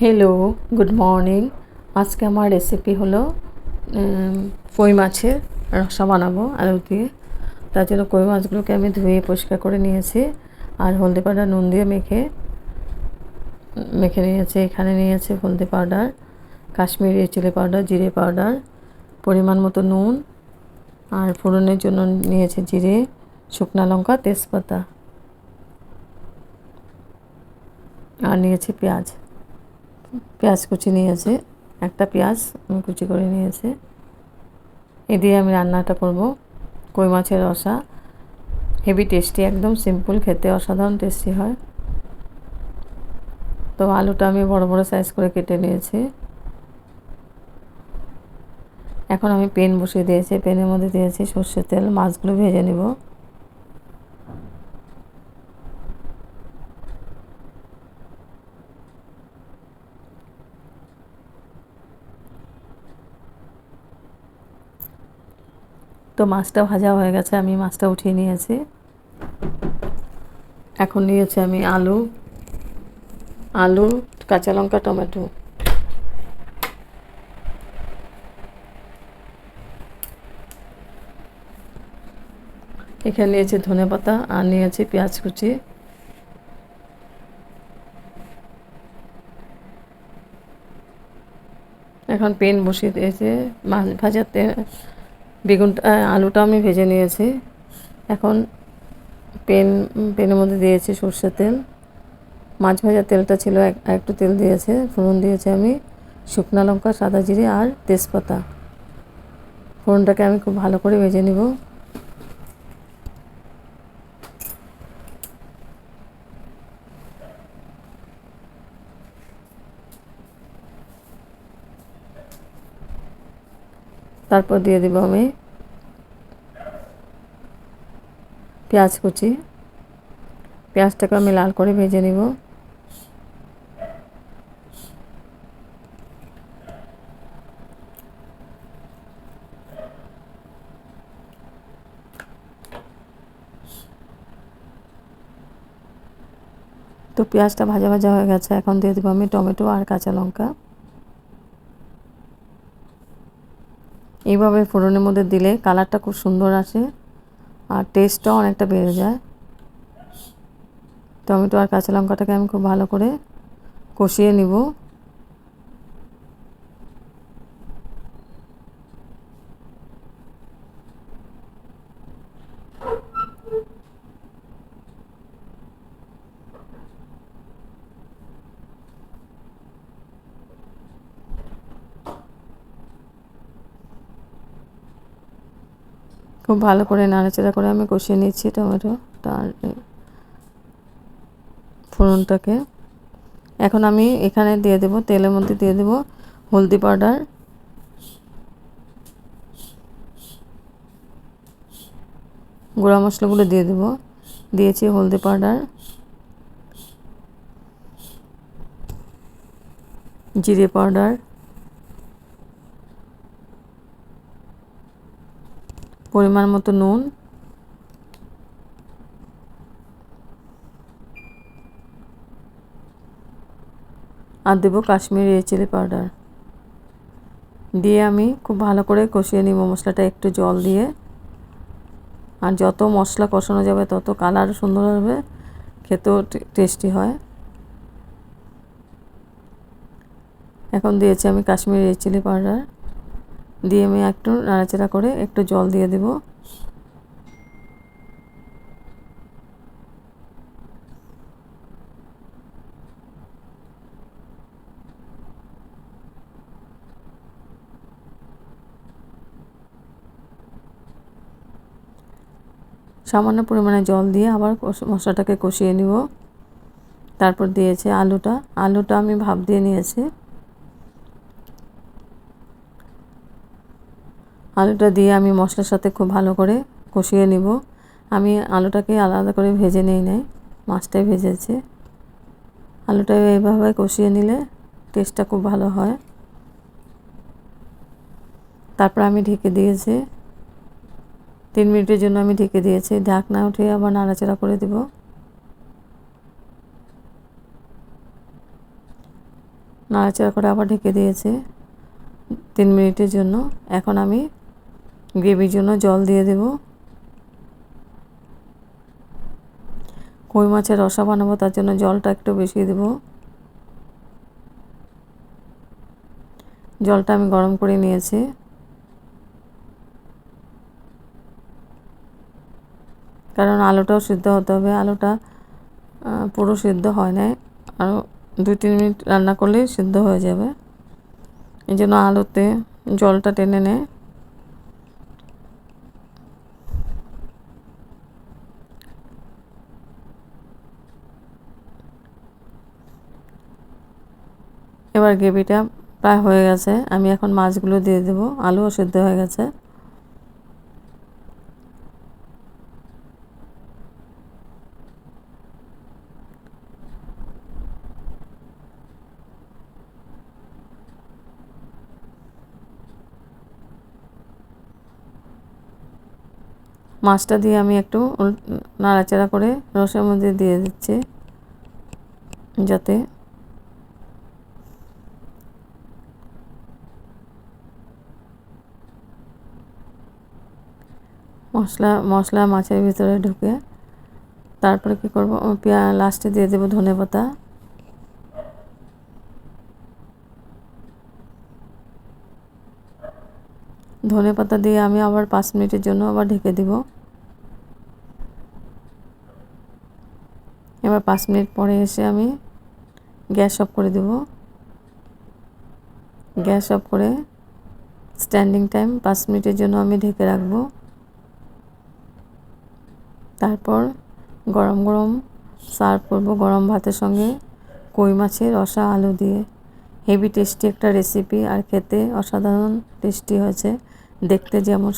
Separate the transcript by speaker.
Speaker 1: Hello good morning আজকে আমার recipe হলো কই মাছের রসা বানাবো, আলু দিয়ে। তার জন্য কই মাছগুলোকে আমি ধুয়ে পরিষ্কার করে নিয়েছি, আর হলদি পাউডার নুন দিয়ে মেখে মেখে নিয়েছি। এখানে নিয়েছি হলদি পাউডার, কাশ্মীরি চিলি পাউডার, জিরে পাউডার, পরিমাণ মতো নুন, আর ফোড়নের জন্য নিয়েছে জিরে, শুকনো লঙ্কা, তেজপাতা, আর নিয়েছি পেঁয়াজ। পেঁয়াজ কুচি নিয়েছে, একটা পেঁয়াজ আমি কুচি করে নিয়েছি। এ দিয়ে আমি রান্নাটা করব, কই মাছের রসা। হেভি টেস্টি একদম সিম্পল খেতে অসাধারণ টেস্টি হয়। তো আলুটা আমি বড় বড় সাইজ করে কেটে নিয়েছি। এখন আমি পেন বসিয়ে দিয়েছি, পেনের মধ্যে দিয়েছি সর্ষের তেল, মাছগুলো ভেজে নেব। মাছটা ভাজা হয়ে গেছে, আমি মাছটা উঠিয়ে নিয়েছি। এখন নিয়েছি আমি আলু আলু, কাঁচা লঙ্কা, টমেটো। এখানে নিয়েছি ধনে পাতা আর নিয়েছি পেঁয়াজ কুচি। এখন পেন বসিয়ে দিয়েছে, মাছ ভাজাতে বেগুনটা আলুটা আমি ভেজে নিয়েছি। এখন পেন পেনের মধ্যে দিয়েছি সর্ষের তেল। মাছ ভাজার তেলটা ছিল এক একটু তেল দিয়েছে, ফোড়ন দিয়েছি আমি। শুকনা লঙ্কা, সাদা জিরে আর তেজপাতা। ফোড়নটাকে আমি খুব ভালো করে ভেজে নিব। তারপর দিয়ে দিব আমি পেঁয়াজ কুচি। পেঁয়াজটাকে আমি লাল করে ভেজে নিব। তো পেঁয়াজটা ভাজা ভাজা হয়ে গেছে। এখন দিয়ে দেবো আমি টমেটো আর কাঁচা লঙ্কা। এইভাবে ফোড়নের মধ্যে দিলে কালারটা খুব সুন্দর আসে আর টেস্টটাও অনেকটা বেড়ে যায়। টমেটো আর কাঁচা লঙ্কাটাকে আমি খুব ভালো করে কষিয়ে নিব। খুব ভালো করে নাড়াচাড়া করে আমি কষিয়ে নিচ্ছি টমেটো তার ফোড়নটাকে। এখন আমি এখানে দিয়ে দেব, তেলের মধ্যে দিয়ে দেব হলদি পাউডার। গুঁড়া মশলাগুলো দিয়ে দেব, দিয়েছি হলদি পাউডার। জিরে পাউডার। পরিমাণ মতো নুন। আর দেবো কাশ্মীরি চিলি পাউডার। দিয়ে আমি খুব ভালো করে কষিয়ে নিব মশলাটা, একটু জল দিয়ে। আর যত মশলা কষানো যাবে, তত কালার সুন্দর হবে, খেতেও টেস্টি হয়। এখন দিয়েছি আমি কাশ্মীরি চিলি পাউডার। দিয়ে আমি একটু নাড়াচাড়া করে একটু জল দিয়ে দেব। সামান্য পরিমাণে জল দিয়ে আবার মশলাটাকে কষিয়ে নিব। তারপর দিয়েছে আলুটা। আলুটা আমি ভাপ দিয়ে নিয়েছি। আলুটা দিয়ে আমি মশলার সাথে খুব ভালো করে কষিয়ে নিব। আমি আলুটাকে আলাদা করে ভেজে নিই নাই, মাছটাই ভেজেছে। আলুটা এইভাবে কষিয়ে নিলে টেস্টটা খুব ভালো হয়। তারপর আমি ঢেকে দিয়েছি। তিন মিনিটের জন্য আমি ঢেকে দিয়েছি। ঢাকনা উঠে আবার নাড়াচাড়া করে দেব। নাড়াচাড়া করে আবার ঢেকে দিয়েছি। তিন মিনিটের জন্য। এখন আমি গ্রেভির জন্য জল দিয়ে দেব। কই মাছের রসা বানাবো, তার জন্য জলটা একটু বেশি দেব। জলটা আমি গরম করে নিয়েছি। কারণ আলুটাও সিদ্ধ হতে হবে। আলুটা পুরো সিদ্ধ হয় না আরও দুই তিন মিনিট রান্না করলেই সিদ্ধ হয়ে যাবে। এই জন্য আলুতে জলটা টেনে নেয় এবার গ্রেভিটা প্রায় হয়ে গেছে। আমি এখন মাছগুলো দিয়ে দেবো। আলুও সিদ্ধ হয়ে গেছে। মাছটা দিয়ে আমি একটু নাড়াচাড়া করে রসের মধ্যে দিয়ে দিচ্ছি, যাতে মশলা মশলা মাছের ভিতরে ঢুকে তারপরে কি করব? পেঁয়া লাস্টে দিয়ে দেবো ধনে পাতা। ধনে পাতা দিয়ে আমি আবার পাঁচ মিনিটের জন্য আবার ঢেকে দিব। এবার পাঁচ মিনিট পরে এসে আমি গ্যাস অফ করে দেব। গ্যাস অফ করে স্ট্যান্ডিং টাইম পাঁচ মিনিটের জন্য আমি ঢেকে রাখব। তারপর গরম গরম সার্ভ করব গরম ভাতের সঙ্গে কই মাছের রসা আলু দিয়ে। হেভি টেস্টি একটা রেসিপি আর খেতে অসাধারণ টেস্টি হয়েছে। দেখতে যেমন